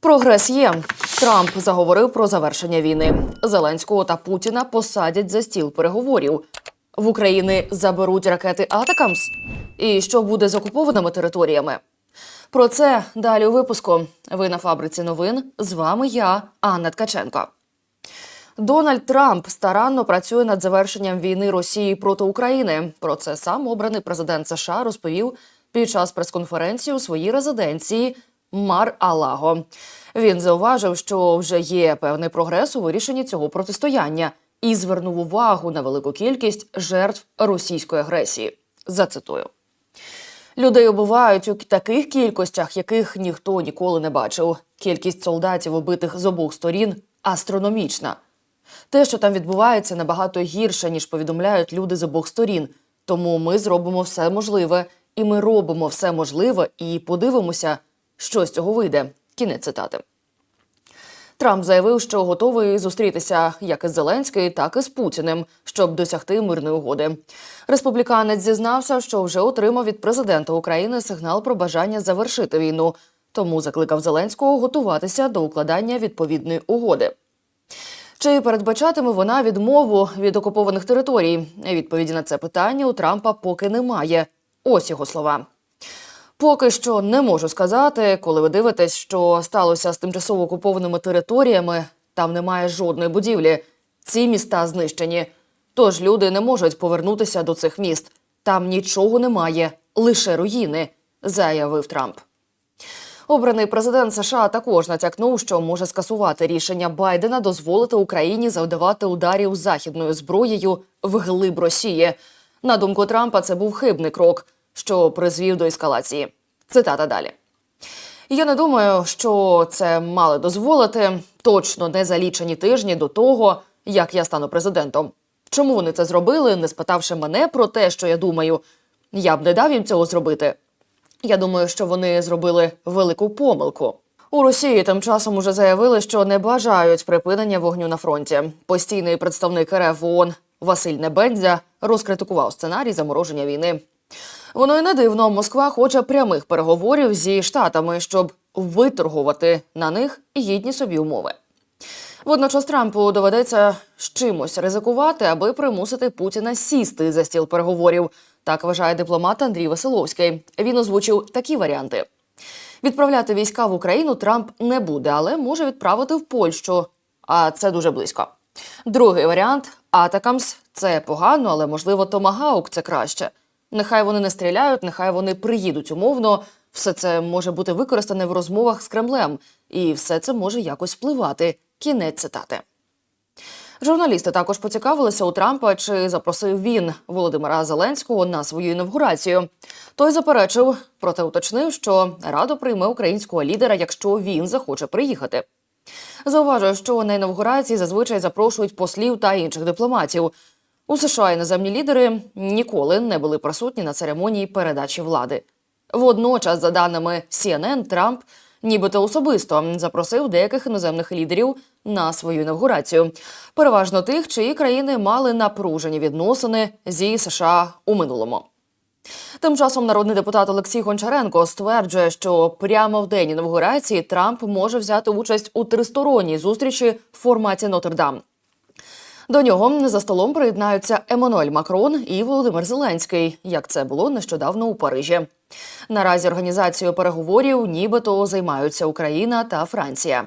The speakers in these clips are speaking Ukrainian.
Прогрес є. Трамп заговорив про завершення війни. Зеленського та Путіна посадять за стіл переговорів. В Україні заберуть ракети Атакамс. І що буде з окупованими територіями? Про це далі у випуску. Ви на фабриці новин. З вами я, Анна Ткаченко. Дональд Трамп старанно працює над завершенням війни Росії проти України. Про це сам обраний президент США розповів під час прес-конференції у своїй резиденції Мар-Алаго. Він зауважив, що вже є певний прогрес у вирішенні цього протистояння і звернув увагу на велику кількість жертв російської агресії. Зацитую. Людей убивають у таких кількостях, яких ніхто ніколи не бачив. Кількість солдатів, убитих з обох сторін, астрономічна. Те, що там відбувається, набагато гірше, ніж повідомляють люди з обох сторін. Тому ми зробимо все можливе, і ми робимо все можливе, і подивимося, що з цього вийде. Кінець цитати. Трамп заявив, що готовий зустрітися як із Зеленським, так і з Путіним, щоб досягти мирної угоди. Республіканець зізнався, що вже отримав від президента України сигнал про бажання завершити війну, тому закликав Зеленського готуватися до укладання відповідної угоди. Чи передбачатиме вона відмову від окупованих територій? Відповіді на це питання у Трампа поки немає. Ось його слова. Поки що не можу сказати, коли ви дивитесь, що сталося з тимчасово окупованими територіями, там немає жодної будівлі. Ці міста знищені. Тож люди не можуть повернутися до цих міст. Там нічого немає, лише руїни, заявив Трамп. Обраний президент США також натякнув, що може скасувати рішення Байдена дозволити Україні завдавати ударів західною зброєю вглиб Росії. На думку Трампа, це був хибний крок, що призвів до ескалації. Цитата далі. Я не думаю, що це мали дозволити точно не за лічені тижні до того, як я стану президентом. Чому вони це зробили, не спитавши мене про те, що я думаю, я б не дав їм цього зробити. Я думаю, що вони зробили велику помилку. У Росії тим часом уже заявили, що не бажають припинення вогню на фронті. Постійний представник РФ ООН Василь Небендзя розкритикував сценарій замороження війни. Воно й не дивно. Москва хоче прямих переговорів зі штатами, щоб виторгувати на них гідні собі умови. Водночас Трампу доведеться з чимось ризикувати, аби примусити Путіна сісти за стіл переговорів. Так вважає дипломат Андрій Василовський. Він озвучив такі варіанти: відправляти війська в Україну Трамп не буде, але може відправити в Польщу. А це дуже близько. Другий варіант Атакамс це погано, але можливо Томагаук це краще. Нехай вони не стріляють, нехай вони приїдуть умовно. Все це може бути використане в розмовах з Кремлем, і все це може якось впливати. Кінець цитати. Журналісти також поцікавилися у Трампа, чи запросив він Володимира Зеленського на свою інавгурацію. Той заперечив, проте уточнив, що радо прийме українського лідера, якщо він захоче приїхати. Зауважує, що на інавгурації зазвичай запрошують послів та інших дипломатів. У США іноземні лідери ніколи не були присутні на церемонії передачі влади. Водночас, за даними CNN, Трамп нібито особисто запросив деяких іноземних лідерів на свою інавгурацію, переважно тих, чиї країни мали напружені відносини зі США у минулому. Тим часом народний депутат Олексій Гончаренко стверджує, що прямо в день інавгурації Трамп може взяти участь у тристоронній зустрічі в форматі Нотр-Дам. До нього за столом приєднаються Еммануель Макрон і Володимир Зеленський, як це було нещодавно у Парижі. Наразі організацією переговорів нібито займаються Україна та Франція.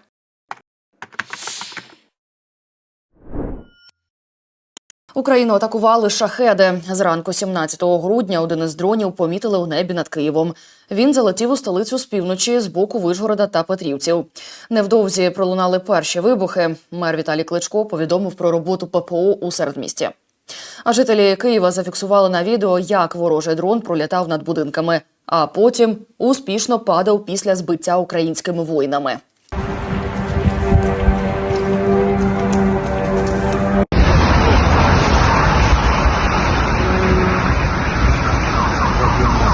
Україну атакували шахеди. Зранку 17 грудня один із дронів помітили у небі над Києвом. Він залетів у столицю з півночі з боку Вишгорода та Петрівців. Невдовзі пролунали перші вибухи. Мер Віталій Кличко повідомив про роботу ППО у середмісті. А жителі Києва зафіксували на відео, як ворожий дрон пролітав над будинками, а потім успішно падав після збиття українськими воїнами.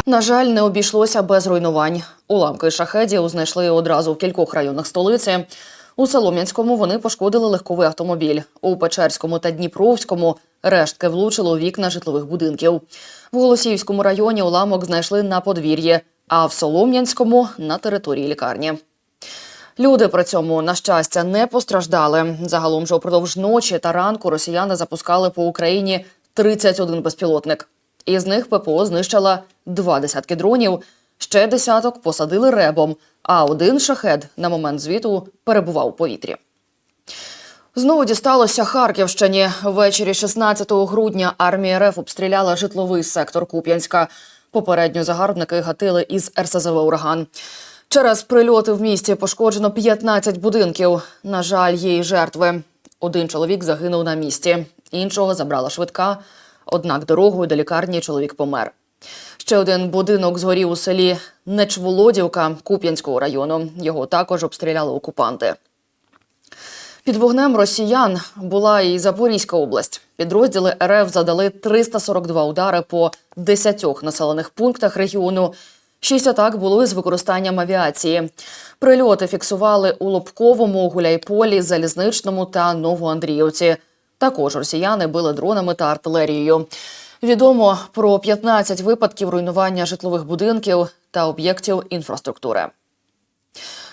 На жаль, не обійшлося без руйнувань. Уламки шахедів знайшли одразу в кількох районах столиці. У Солом'янському вони пошкодили легковий автомобіль. У Печерському та Дніпровському рештки влучили у вікна житлових будинків. В Голосіївському районі уламок знайшли на подвір'ї, а в Солом'янському на території лікарні. Люди при цьому, на щастя, не постраждали. Загалом же упродовж ночі та ранку росіяни запускали по Україні 31 безпілотник. Із них ППО знищила два десятки дронів, ще десяток посадили ребом, а один шахед на момент звіту перебував у повітрі. Знову дісталося Харківщині. Ввечері 16 грудня армія РФ обстріляла житловий сектор Куп'янська. Попередньо загарбники гатили із РСЗВ «Ураган». Через прильоти в місті пошкоджено 15 будинків. На жаль, є й жертви. Один чоловік загинув на місці, іншого забрала швидка. Однак дорогою до лікарні чоловік помер. Ще один будинок згорів у селі Нечволодівка Куп'янського району. Його також обстріляли окупанти. Під вогнем росіян була і Запорізька область. Підрозділи РФ задали 342 удари по 10 населених пунктах регіону. Шість атак були з використанням авіації. Прильоти фіксували у Лобковому, Гуляйполі, Залізничному та Новоандріївці. Також росіяни били дронами та артилерією. Відомо про 15 випадків руйнування житлових будинків та об'єктів інфраструктури.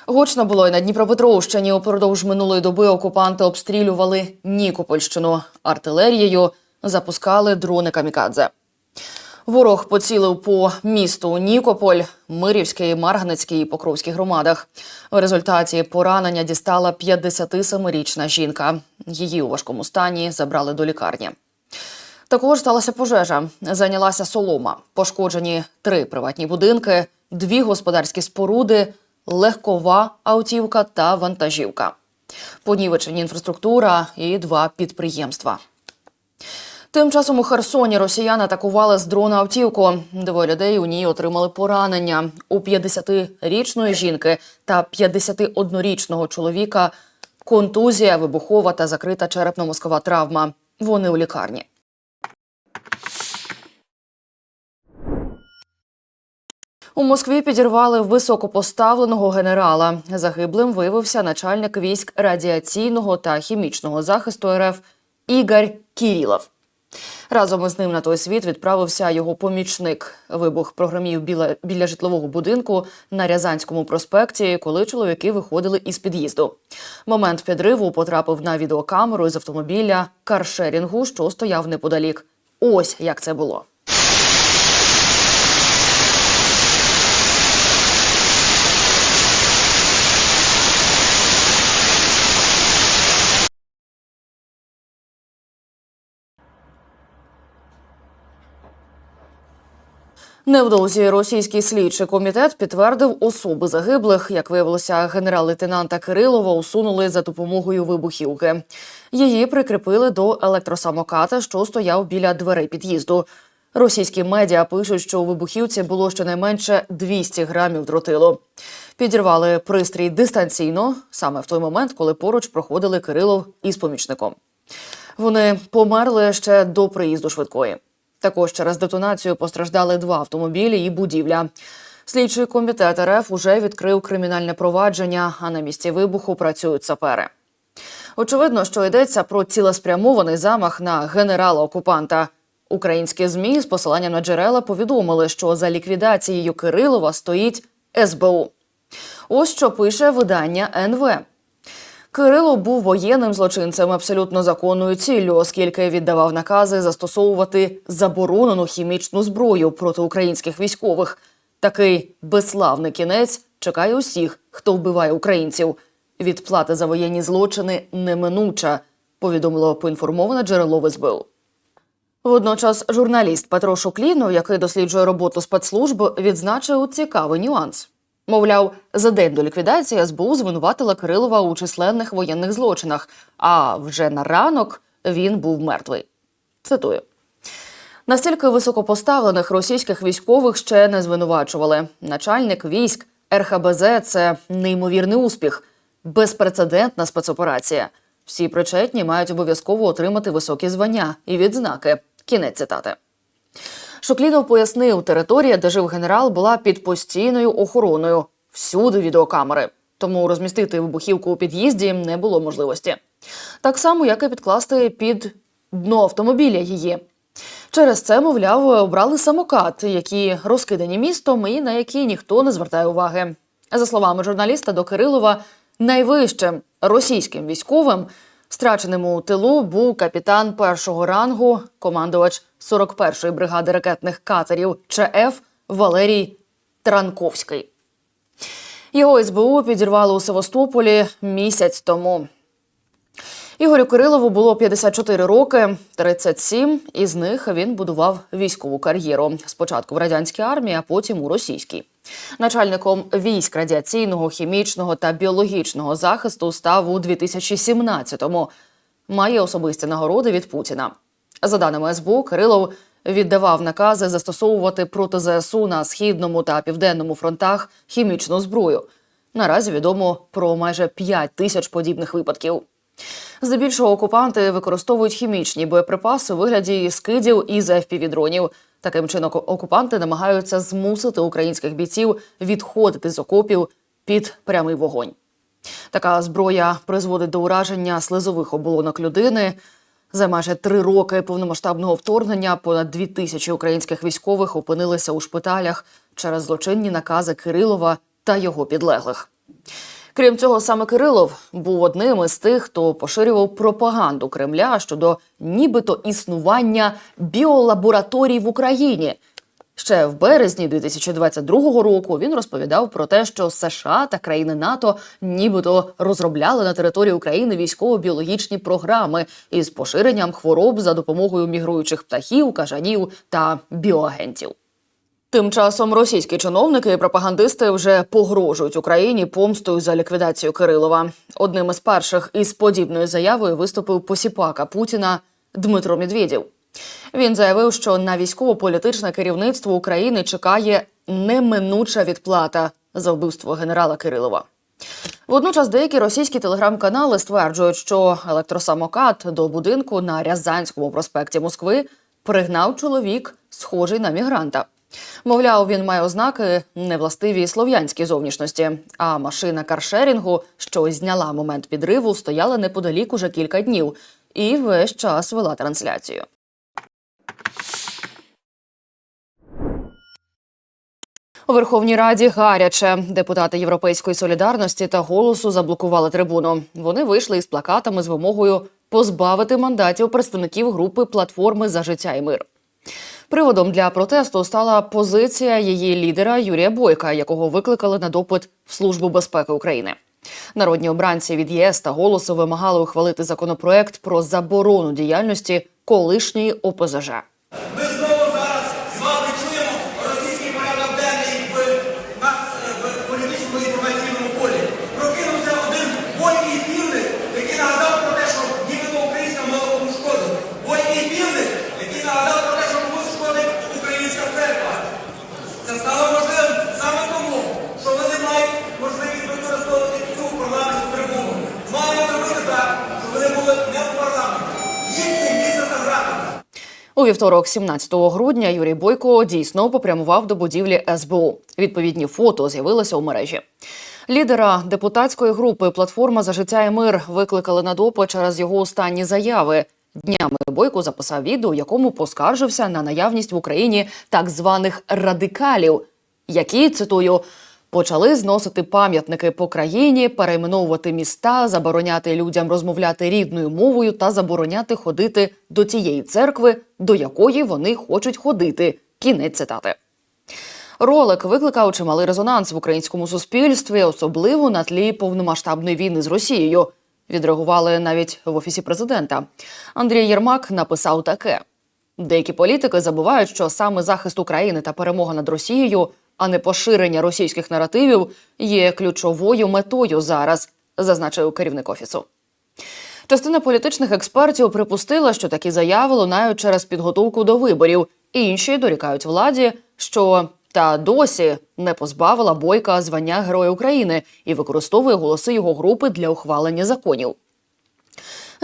Гучно було й на Дніпропетровщині. Упродовж минулої доби окупанти обстрілювали Нікопольщину артилерією, запускали дрони камікадзе. Ворог поцілив по місту Нікополь, Мирівській, Марганецькій і Покровській громадах. В результаті поранення дістала 57-річна жінка. Її у важкому стані забрали до лікарні. Також сталася пожежа. Зайнялася солома. Пошкоджені три приватні будинки, дві господарські споруди, легкова автівка та вантажівка. Понівечені інфраструктура і два підприємства. Тим часом у Херсоні росіяни атакували з дрона автівку. Двоє людей у ній отримали поранення. У 50-річної жінки та 51-річного чоловіка контузія, вибухова та закрита черепно-мозкова травма. Вони у лікарні. У Москві підірвали високопоставленого генерала. Загиблим виявився начальник військ радіаційного та хімічного захисту РФ Ігор Кірілов. Разом із ним на той світ відправився його помічник. Вибух програмів біля, біля житлового будинку на Рязанському проспекті, коли чоловіки виходили із під'їзду. Момент підриву потрапив на відеокамеру з автомобіля каршерінгу, що стояв неподалік. Ось як це було. Невдовзі російський слідчий комітет підтвердив особи загиблих. Як виявилося, генерал-лейтенанта Кирилова усунули за допомогою вибухівки. Її прикріпили до електросамоката, що стояв біля дверей під'їзду. Російські медіа пишуть, що у вибухівці було щонайменше 200 грамів дротилу. Підірвали пристрій дистанційно саме в той момент, коли поруч проходили Кирилов із помічником. Вони померли ще до приїзду швидкої. Також через детонацію постраждали два автомобілі і будівля. Слідчий комітет РФ уже відкрив кримінальне провадження, а на місці вибуху працюють сапери. Очевидно, що йдеться про цілеспрямований замах на генерала окупанта. Українські змі з посиланням на джерела повідомили, що за ліквідацією Кирилова стоїть СБУ. Ось що пише видання НВ. Кирило був воєнним злочинцем абсолютно законною ціллю, оскільки віддавав накази застосовувати заборонену хімічну зброю проти українських військових. Такий безславний кінець чекає усіх, хто вбиває українців. Відплата за воєнні злочини неминуча, повідомило поінформоване джерело СБУ. Водночас журналіст Петро Шуклінов, який досліджує роботу спецслужб, відзначив цікавий нюанс. Мовляв, за день до ліквідації СБУ звинуватила Кирилова у численних воєнних злочинах, а вже на ранок він був мертвий. Цитую. Настільки високопоставлених російських військових ще не звинувачували. Начальник військ РХБЗ це неймовірний успіх, безпрецедентна спецоперація. Всі причетні мають обов'язково отримати високі звання і відзнаки. Кінець цитати. Шуклінов пояснив, територія, де жив генерал, була під постійною охороною. Всюди відеокамери. Тому розмістити вибухівку у під'їзді не було можливості. Так само, як і підкласти під дно автомобіля її. Через це, мовляв, обрали самокат, які розкидані містом і на які ніхто не звертає уваги. За словами журналіста до Кирилова, найвищим російським військовим, страченим у тилу, був капітан першого рангу, командувач 41-ї бригади ракетних катерів ЧФ Валерій Транковський. Його СБУ підірвали у Севастополі місяць тому. Ігорю Кирилову було 54 роки, 37 із них він будував військову кар'єру. Спочатку в радянській армії, а потім у російській. Начальником військ радіаційного, хімічного та біологічного захисту став у 2017-му. Має особисті нагороди від Путіна. За даними СБУ, Кирилов віддавав накази застосовувати проти ЗСУ на східному та південному фронтах хімічну зброю. Наразі відомо про майже 5 тисяч подібних випадків. Здебільшого окупанти використовують хімічні боєприпаси у вигляді скидів із FPV-дронів. Таким чином окупанти намагаються змусити українських бійців відходити з окопів під прямий вогонь. Така зброя призводить до ураження слизових оболонок людини. За майже три роки повномасштабного вторгнення понад дві тисячі українських військових опинилися у шпиталях через злочинні накази Кирилова та його підлеглих. Крім цього, саме Кирилов був одним із тих, хто поширював пропаганду Кремля щодо нібито існування біолабораторій в Україні. Ще в березні 2022 року він розповідав про те, що США та країни НАТО нібито розробляли на території України військово-біологічні програми із поширенням хвороб за допомогою мігруючих птахів, кажанів та біоагентів. Тим часом російські чиновники і пропагандисти вже погрожують Україні помстою за ліквідацію Кирилова. Одним із перших із подібною заявою виступив посіпака Путіна Дмитро Медведєв. Він заявив, що на військово-політичне керівництво України чекає неминуча відплата за вбивство генерала Кирилова. Водночас деякі російські телеграм-канали стверджують, що електросамокат до будинку на Рязанському проспекті Москви пригнав чоловік, схожий на мігранта. Мовляв, він має ознаки невластиві слов'янській зовнішності. А машина каршерінгу, що зняла момент підриву, стояла неподалік уже кілька днів і весь час вела трансляцію. У Верховній Раді гаряче депутати Європейської солідарності та голосу заблокували трибуну. Вони вийшли із плакатами з вимогою позбавити мандатів представників групи платформи за життя і мир. Приводом для протесту стала позиція її лідера Юрія Бойка, якого викликали на допит в Службу безпеки України. Народні обранці від ЄС та голосу вимагали ухвалити законопроект про заборону діяльності колишньої ОПЗЖ. Ми знову зараз з вами чуємо російський порядок денний в нас е, в політичному інформаційному полі. Прокинувся один бойкий півник, який нагадав про те, що нібито українська мова кому шкодить. Бойкий півник, який нагадав про те, що комусь шкодить українська церква. Це стало можливим саме тому, що вони мають можливість використовувати цю парламентську трибуну. Маємо зробити так, щоб вони були не в парламенті. Їхнє місце та грати. У вівторок, 17 грудня, Юрій Бойко дійсно попрямував до будівлі СБУ. Відповідні фото з'явилися у мережі. Лідера депутатської групи Платформа за життя і мир викликали на допит через його останні заяви. Днями Бойко записав відео, якому поскаржився на наявність в Україні так званих радикалів, які цитую. Почали зносити пам'ятники по країні, перейменовувати міста, забороняти людям розмовляти рідною мовою та забороняти ходити до тієї церкви, до якої вони хочуть ходити. Кінець цитати. Ролик викликав чималий резонанс в українському суспільстві, особливо на тлі повномасштабної війни з Росією. Відреагували навіть в офісі президента. Андрій Єрмак написав таке: деякі політики забувають, що саме захист України та перемога над Росією, а не поширення російських наративів, є ключовою метою зараз, зазначив керівник офісу. Частина політичних експертів припустила, що такі заяви лунають через підготовку до виборів. Інші дорікають владі, що та досі не позбавила бойка звання Героя України і використовує голоси його групи для ухвалення законів.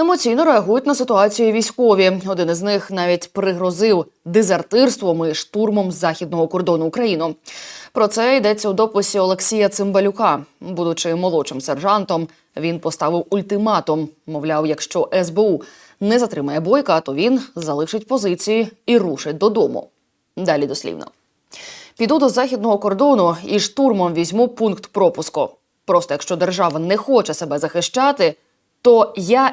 Емоційно реагують на ситуацію військові. Один із них навіть пригрозив дезертирством і штурмом західного кордону України. Про це йдеться у дописі Олексія Цимбалюка. Будучи молодшим сержантом, він поставив ультиматум. Мовляв, якщо СБУ не затримає бойка, то він залишить позиції і рушить додому. Далі дослівно. Піду до західного кордону і штурмом візьму пункт пропуску. Просто якщо держава не хоче себе захищати, то я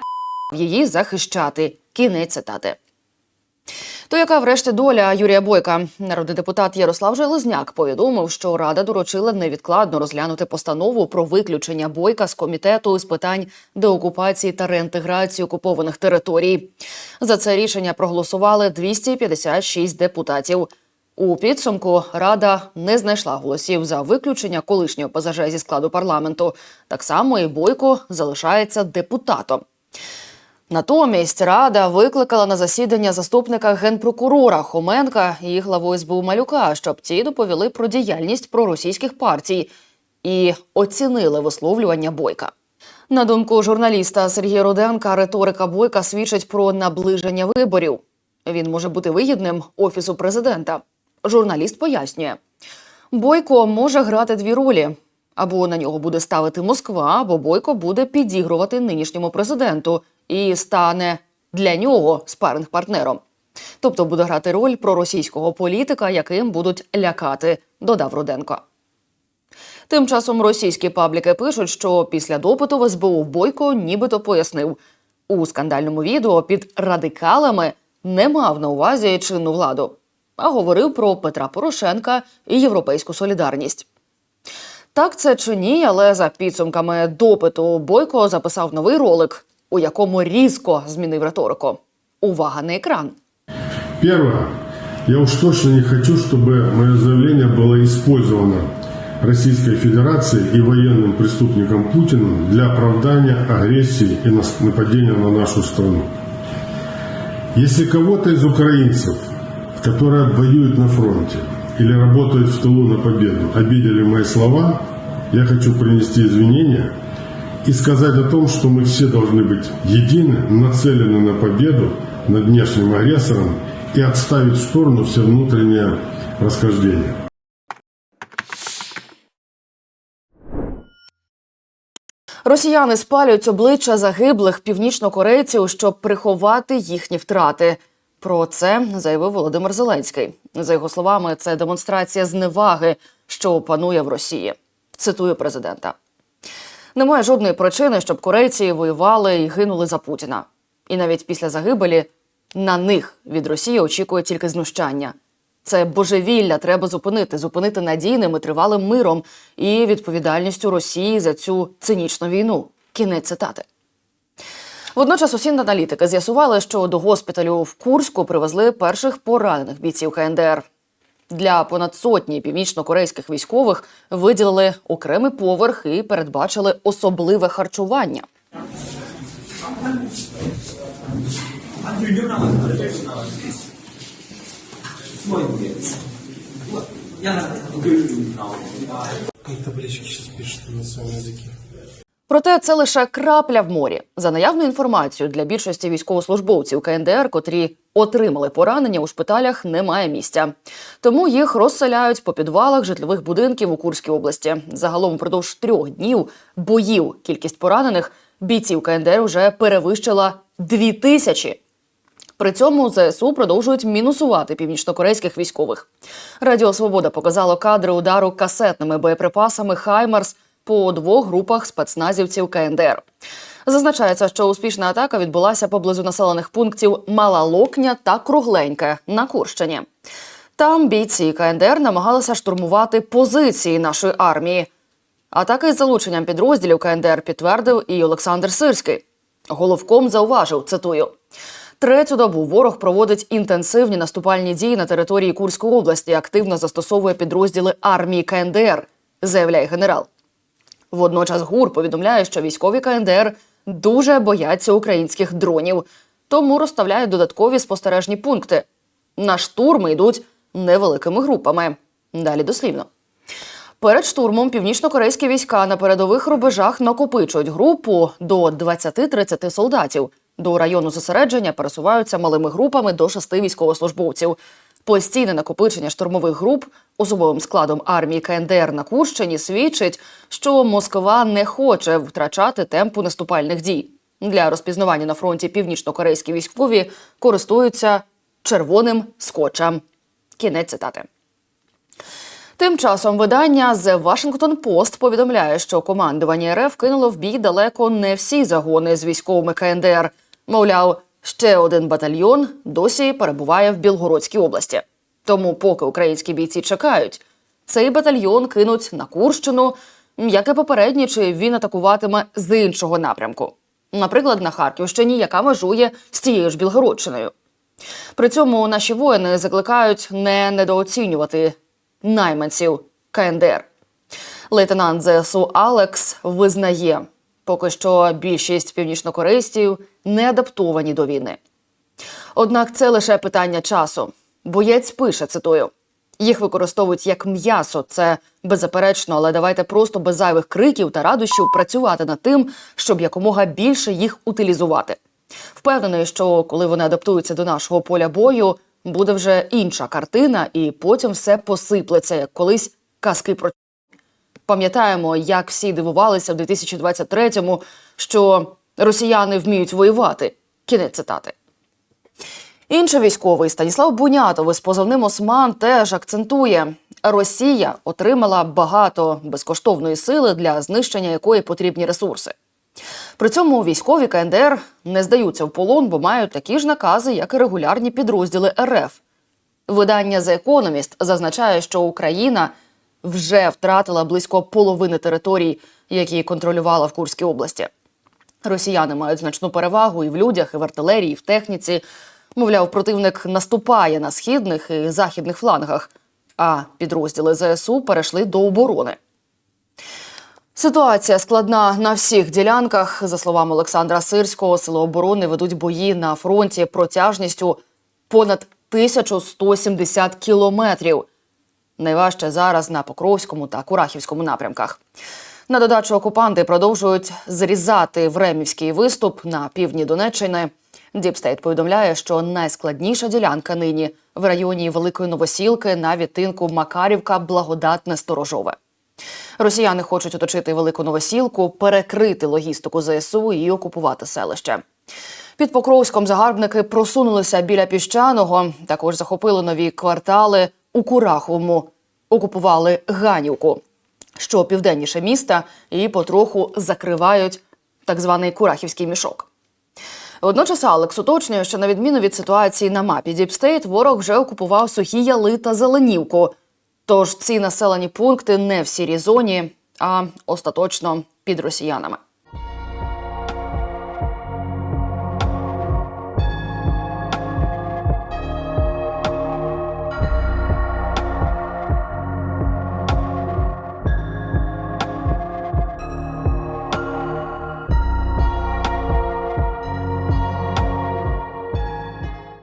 її захищати. Кінець цитати. То яка врешті доля Юрія Бойка? Народний депутат Ярослав Железняк повідомив, що рада доручила невідкладно розглянути постанову про виключення бойка з комітету з питань деокупації та реінтеграції окупованих територій. За це рішення проголосували 256 депутатів. У підсумку рада не знайшла голосів за виключення колишнього ПЗЖ зі складу парламенту. Так само і бойко залишається депутатом. Натомість рада викликала на засідання заступника генпрокурора Хоменка і главу СБУ Малюка, щоб ті доповіли про діяльність проросійських партій і оцінили висловлювання бойка. На думку журналіста Сергія Руденка, риторика бойка свідчить про наближення виборів. Він може бути вигідним офісу президента. Журналіст пояснює, Бойко може грати дві ролі. Або на нього буде ставити Москва, або Бойко буде підігрувати нинішньому президенту і стане для нього спаринг партнером. Тобто буде грати роль проросійського політика, яким будуть лякати, додав Руденко. Тим часом російські пабліки пишуть, що після допиту в СБУ Бойко нібито пояснив у скандальному відео під радикалами не мав на увазі чинну владу, а говорив про Петра Порошенка і європейську солідарність. Так це чи ні, але за підсумками допиту Бойко записав новий ролик, у якому різко змінив риторику. Увага на екран. Первое. Я уж точно не хочу, чтобы мое заявление было использовано Российской Федерацией и военным преступником Путиным для оправдания агрессии и нас- нападения на нашу страну. Если кого-то из украинцев, которые воюют на фронте или работают в тылу на победу, обидели мои слова, я хочу принести извинения и сказать о том, что мы все должны быть едины, нацелены на победу над внешним агрессором и отставить в сторону все внутреннее расхождение. Росіяни спалюють обличчя загиблих північнокорейців, щоб приховати їхні втрати. Про це заявив Володимир Зеленський. За його словами, це демонстрація зневаги, що панує в Росії. Цитую президента. Немає жодної причини, щоб корейці воювали і гинули за Путіна. І навіть після загибелі на них від Росії очікує тільки знущання. Це божевілля треба зупинити, зупинити надійним і тривалим миром і відповідальністю Росії за цю цинічну війну. Кінець цитати. Водночас усі аналітики з'ясували, що до госпіталю в Курську привезли перших поранених бійців КНДР. Для понад сотні північнокорейських військових виділили окремий поверх і передбачили особливе харчування. Как таблички сейчас на своем языке. Проте це лише крапля в морі. За наявною інформацією для більшості військовослужбовців КНДР, котрі отримали поранення у шпиталях, немає місця. Тому їх розселяють по підвалах житлових будинків у Курській області. Загалом впродовж трьох днів боїв кількість поранених бійців КНДР вже перевищила дві тисячі. При цьому ЗСУ продовжують мінусувати північнокорейських військових. Радіо Свобода показало кадри удару касетними боєприпасами Хаймарс по двох групах спецназівців КНДР. Зазначається, що успішна атака відбулася поблизу населених пунктів Мала Локня та Кругленьке на Курщині. Там бійці КНДР намагалися штурмувати позиції нашої армії. Атаки із залученням підрозділів КНДР підтвердив і Олександр Сирський. Головком зауважив, цитую. Третю добу ворог проводить інтенсивні наступальні дії на території Курської області, активно застосовує підрозділи армії КНДР, заявляє генерал. Водночас ГУР повідомляє, що військові КНДР дуже бояться українських дронів, тому розставляють додаткові спостережні пункти. На штурми йдуть невеликими групами. Далі дослівно. Перед штурмом північно-корейські війська на передових рубежах накопичують групу до 20-30 солдатів. До району зосередження пересуваються малими групами до шести військовослужбовців. Постійне накопичення штурмових груп особовим складом армії КНДР на Курщині свідчить, що Москва не хоче втрачати темпу наступальних дій. Для розпізнавання на фронті північно-корейські військові користуються червоним скотчем. Кінець цитати. Тим часом видання The Washington Post повідомляє, що командування РФ кинуло в бій далеко не всі загони з військовими КНДР. Мовляв, ще один батальйон досі перебуває в Білгородській області. Тому, поки українські бійці чекають, цей батальйон кинуть на Курщину, як і попередній, чи він атакуватиме з іншого напрямку, наприклад, на Харківщині, яка межує з тією ж Білгородщиною. При цьому наші воїни закликають не недооцінювати найманців КНДР. Лейтенант ЗСУ Алекс визнає, поки що більшість північнокорейців не адаптовані до війни. Однак це лише питання часу. Боєць пише, цитую: їх використовують як м'ясо, це беззаперечно, але давайте просто без зайвих криків та радощів працювати над тим, щоб якомога більше їх утилізувати. Впевнений, що коли вони адаптуються до нашого поля бою, буде вже інша картина, і потім все посиплеться, як колись казки про Пам'ятаємо, як всі дивувалися в 2023-му, що росіяни вміють воювати. Кінець цитати. Інший військовий Станіслав Бунятов із позовним Осман теж акцентує: Росія отримала багато безкоштовної сили, для знищення якої потрібні ресурси. При цьому військові КНДР не здаються в полон, бо мають такі ж накази, як і регулярні підрозділи РФ. Видання The Economist зазначає, що Україна вже втратила близько половини територій, які контролювала в Курській області. Росіяни мають значну перевагу і в людях, і в артилерії, і в техніці. Мовляв, противник наступає на східних і західних флангах, а підрозділи ЗСУ перейшли до оборони. Ситуація складна на всіх ділянках. За словами Олександра Сирського, сили оборони ведуть бої на фронті протяжністю понад 1170 кілометрів. Найважче зараз на Покровському та Курахівському напрямках. На додачу окупанти продовжують зрізати времівський виступ на півдні Донеччини. Діпстейт повідомляє, що найскладніша ділянка нині в районі Великої Новосілки на відтинку Макарівка Благодатне Сторожове. Росіяни хочуть оточити велику новосілку, перекрити логістику ЗСУ і окупувати селище. Під Покровськом загарбники просунулися біля піщаного. Також захопили нові квартали у Кураховому, окупували Ганівку, що південніше міста, і потроху закривають так званий Курахівський мішок. Водночас Алекс уточнює, що на відміну від ситуації на мапі Діпстейт, ворог вже окупував сухі яли та зеленівку. Тож ці населені пункти не в сірій зоні, а остаточно під росіянами.